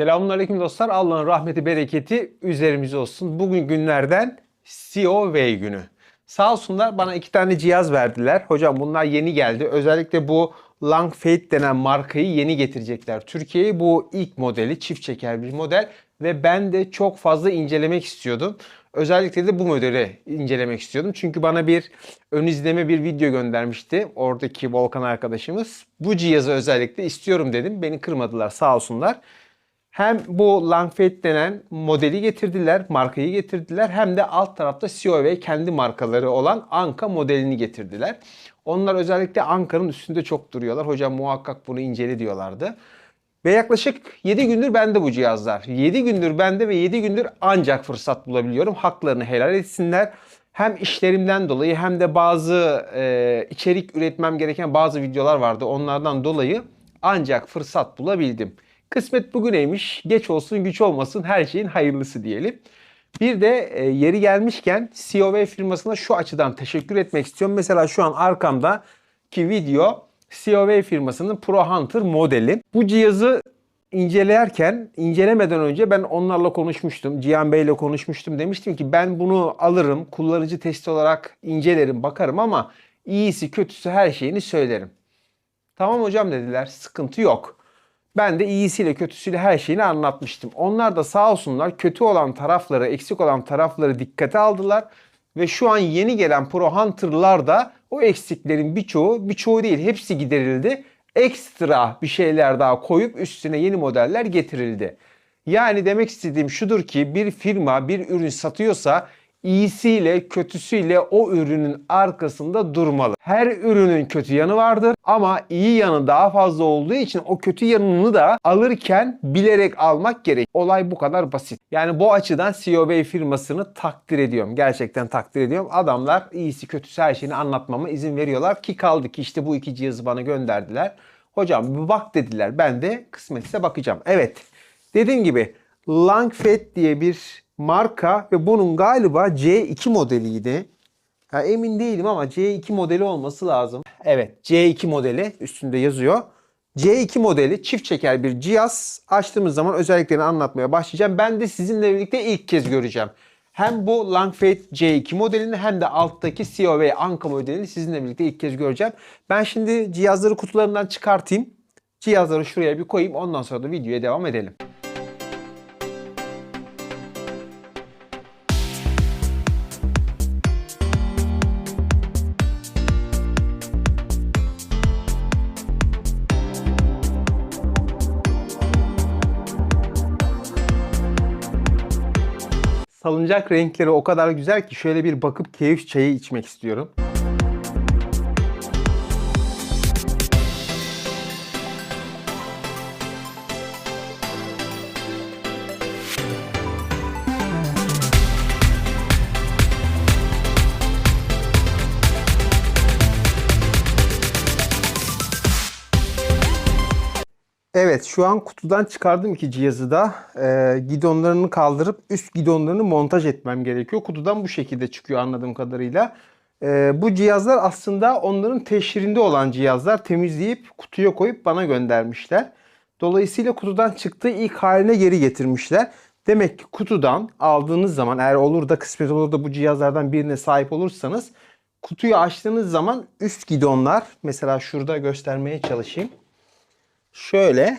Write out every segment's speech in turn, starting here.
Selamünaleyküm dostlar. Allah'ın rahmeti, bereketi üzerimize olsun. Bugün günlerden COV günü. Sağ olsunlar bana iki tane cihaz verdiler. Hocam bunlar yeni geldi. Özellikle bu Langfeit denen markayı yeni getirecekler. Türkiye'ye bu ilk modeli, çift çeker bir model ve ben de çok fazla incelemek istiyordum. Özellikle de bu modeli incelemek istiyordum. Çünkü bana bir ön izleme bir video göndermişti oradaki Volkan arkadaşımız. Bu cihazı özellikle istiyorum dedim. Beni kırmadılar sağ olsunlar. Hem bu Langfeit denen modeli getirdiler, markayı getirdiler. Hem de alt tarafta COV kendi markaları olan Anka modelini getirdiler. Onlar özellikle Anka'nın üstünde çok duruyorlar. Hocam muhakkak bunu incele diyorlardı. Ve yaklaşık 7 gündür bende bu cihazlar. 7 gündür bende ve 7 gündür ancak fırsat bulabiliyorum. Haklarını helal etsinler. Hem işlerimden dolayı hem de bazı e, içerik üretmem gereken bazı videolar vardı. Onlardan dolayı ancak fırsat bulabildim. Kısmet bugüneymiş. Geç olsun güç olmasın her şeyin hayırlısı diyelim. Bir de e, yeri gelmişken COV firmasına şu açıdan teşekkür etmek istiyorum. Mesela şu an arkamda ki video COV firmasının Pro Hunter modeli. Bu cihazı incelerken, incelemeden önce ben onlarla konuşmuştum. Cihan Bey ile konuşmuştum. Demiştim ki ben bunu alırım, kullanıcı testi olarak incelerim, bakarım ama iyisi kötüsü her şeyini söylerim. Tamam hocam dediler, sıkıntı yok. Ben de iyisiyle kötüsüyle her şeyini anlatmıştım. Onlar da sağ olsunlar kötü olan tarafları, eksik olan tarafları dikkate aldılar. Ve şu an yeni gelen Pro Hunter'lar da o eksiklerin birçoğu, birçoğu değil hepsi giderildi. Ekstra bir şeyler daha koyup üstüne yeni modeller getirildi. Yani demek istediğim şudur ki bir firma bir ürün satıyorsa iyisiyle kötüsüyle o ürünün arkasında durmalı. Her ürünün kötü yanı vardır ama iyi yanı daha fazla olduğu için o kötü yanını da alırken bilerek almak gerek. Olay bu kadar basit. Yani bu açıdan COB firmasını takdir ediyorum. Gerçekten takdir ediyorum. Adamlar iyisi kötüsü her şeyini anlatmama izin veriyorlar ki kaldı ki işte bu iki cihazı bana gönderdiler. Hocam bir bak dediler. Ben de kısmetse bakacağım. Evet. Dediğim gibi Langfet diye bir marka ve bunun galiba C2 modeliydi. Ya emin değilim ama C2 modeli olması lazım. Evet C2 modeli üstünde yazıyor. C2 modeli çift çeker bir cihaz. Açtığımız zaman özelliklerini anlatmaya başlayacağım. Ben de sizinle birlikte ilk kez göreceğim. Hem bu Langfeit C2 modelini hem de alttaki COV Anka modelini sizinle birlikte ilk kez göreceğim. Ben şimdi cihazları kutularından çıkartayım. Cihazları şuraya bir koyayım. Ondan sonra da videoya devam edelim. Salıncak renkleri o kadar güzel ki şöyle bir bakıp keyif çayı içmek istiyorum. Evet şu an kutudan çıkardım iki cihazı da. Ee, gidonlarını kaldırıp üst gidonlarını montaj etmem gerekiyor. Kutudan bu şekilde çıkıyor anladığım kadarıyla. Ee, bu cihazlar aslında onların teşhirinde olan cihazlar. Temizleyip kutuya koyup bana göndermişler. Dolayısıyla kutudan çıktığı ilk haline geri getirmişler. Demek ki kutudan aldığınız zaman eğer olur da kısmet olur da bu cihazlardan birine sahip olursanız kutuyu açtığınız zaman üst gidonlar mesela şurada göstermeye çalışayım. Şöyle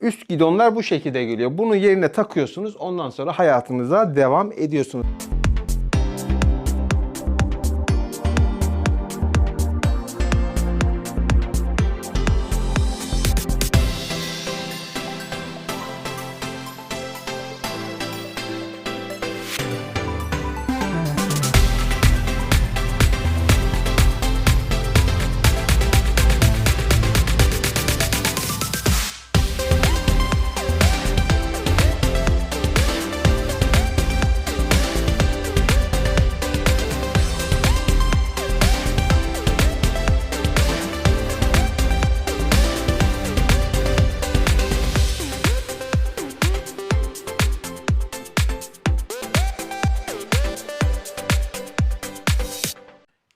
üst gidonlar bu şekilde geliyor. Bunu yerine takıyorsunuz. Ondan sonra hayatınıza devam ediyorsunuz.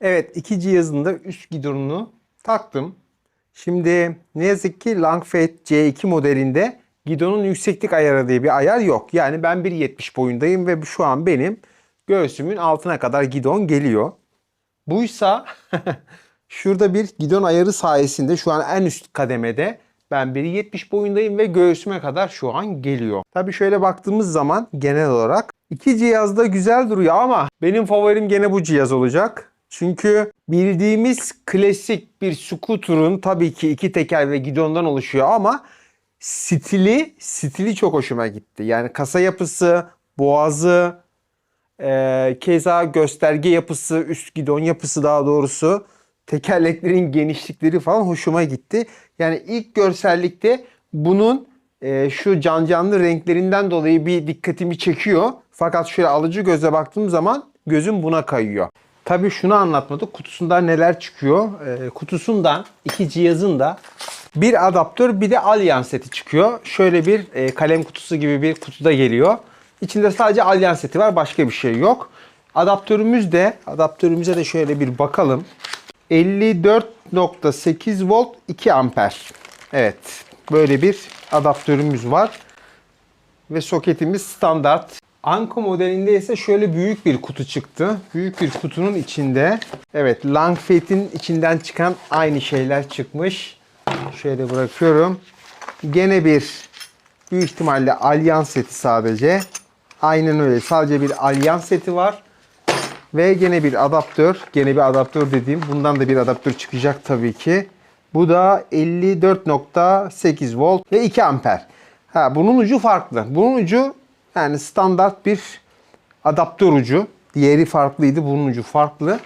Evet iki cihazın da üst gidonunu taktım. Şimdi ne yazık ki Langfeit C2 modelinde Gidonun yükseklik ayarı diye bir ayar yok. Yani ben 1.70 boyundayım ve şu an benim göğsümün altına kadar gidon geliyor. Buysa şurada bir gidon ayarı sayesinde şu an en üst kademede ben 1.70 boyundayım ve göğsüme kadar şu an geliyor. Tabii şöyle baktığımız zaman genel olarak iki cihaz da güzel duruyor ama benim favorim gene bu cihaz olacak. Çünkü bildiğimiz klasik bir scooter'un tabii ki iki teker ve gidondan oluşuyor ama stili stili çok hoşuma gitti. Yani kasa yapısı, boğazı, ee, keza gösterge yapısı, üst gidon yapısı daha doğrusu tekerleklerin genişlikleri falan hoşuma gitti. Yani ilk görsellikte bunun e, şu can canlı renklerinden dolayı bir dikkatimi çekiyor. Fakat şöyle alıcı göze baktığım zaman gözüm buna kayıyor. Tabii şunu anlatmadık. Kutusundan neler çıkıyor? Ee, kutusundan iki cihazın da bir adaptör bir de alyans seti çıkıyor. Şöyle bir e, kalem kutusu gibi bir kutuda geliyor. İçinde sadece alyans seti var. Başka bir şey yok. Adaptörümüz de adaptörümüze de şöyle bir bakalım. 54.8 volt 2 amper. Evet. Böyle bir adaptörümüz var. Ve soketimiz standart. Anko modelinde ise şöyle büyük bir kutu çıktı. Büyük bir kutunun içinde evet Langfeet'in içinden çıkan aynı şeyler çıkmış. Şöyle bırakıyorum. Gene bir büyük ihtimalle alyans seti sadece. Aynen öyle. Sadece bir alyans seti var. Ve gene bir adaptör. Gene bir adaptör dediğim. Bundan da bir adaptör çıkacak tabii ki. Bu da 54.8 volt ve 2 amper. Ha, bunun ucu farklı. Bunun ucu yani standart bir adaptör ucu. Diğeri farklıydı. Bunun ucu farklı.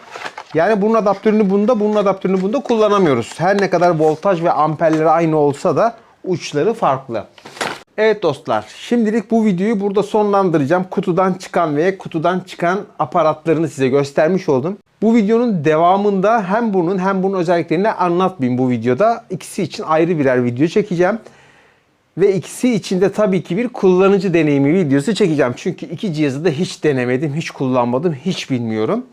Yani bunun adaptörünü bunda, bunun adaptörünü bunda kullanamıyoruz. Her ne kadar voltaj ve amperleri aynı olsa da uçları farklı. Evet dostlar, şimdilik bu videoyu burada sonlandıracağım. Kutudan çıkan ve kutudan çıkan aparatlarını size göstermiş oldum. Bu videonun devamında hem bunun hem bunun özelliklerini anlatmayayım bu videoda. İkisi için ayrı birer video çekeceğim. Ve ikisi için de tabii ki bir kullanıcı deneyimi videosu çekeceğim. Çünkü iki cihazı da hiç denemedim, hiç kullanmadım, hiç bilmiyorum.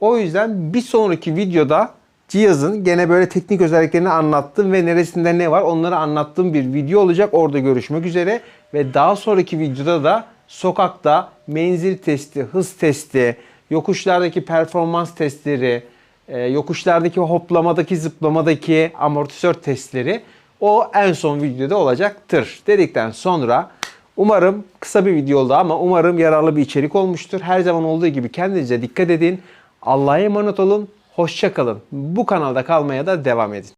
O yüzden bir sonraki videoda cihazın gene böyle teknik özelliklerini anlattım ve neresinde ne var onları anlattığım bir video olacak. Orada görüşmek üzere ve daha sonraki videoda da sokakta menzil testi, hız testi, yokuşlardaki performans testleri, e, yokuşlardaki hoplamadaki, zıplamadaki amortisör testleri o en son videoda olacaktır dedikten sonra umarım kısa bir video oldu ama umarım yararlı bir içerik olmuştur. Her zaman olduğu gibi kendinize dikkat edin. Allah'a emanet olun. Hoşça kalın. Bu kanalda kalmaya da devam edin.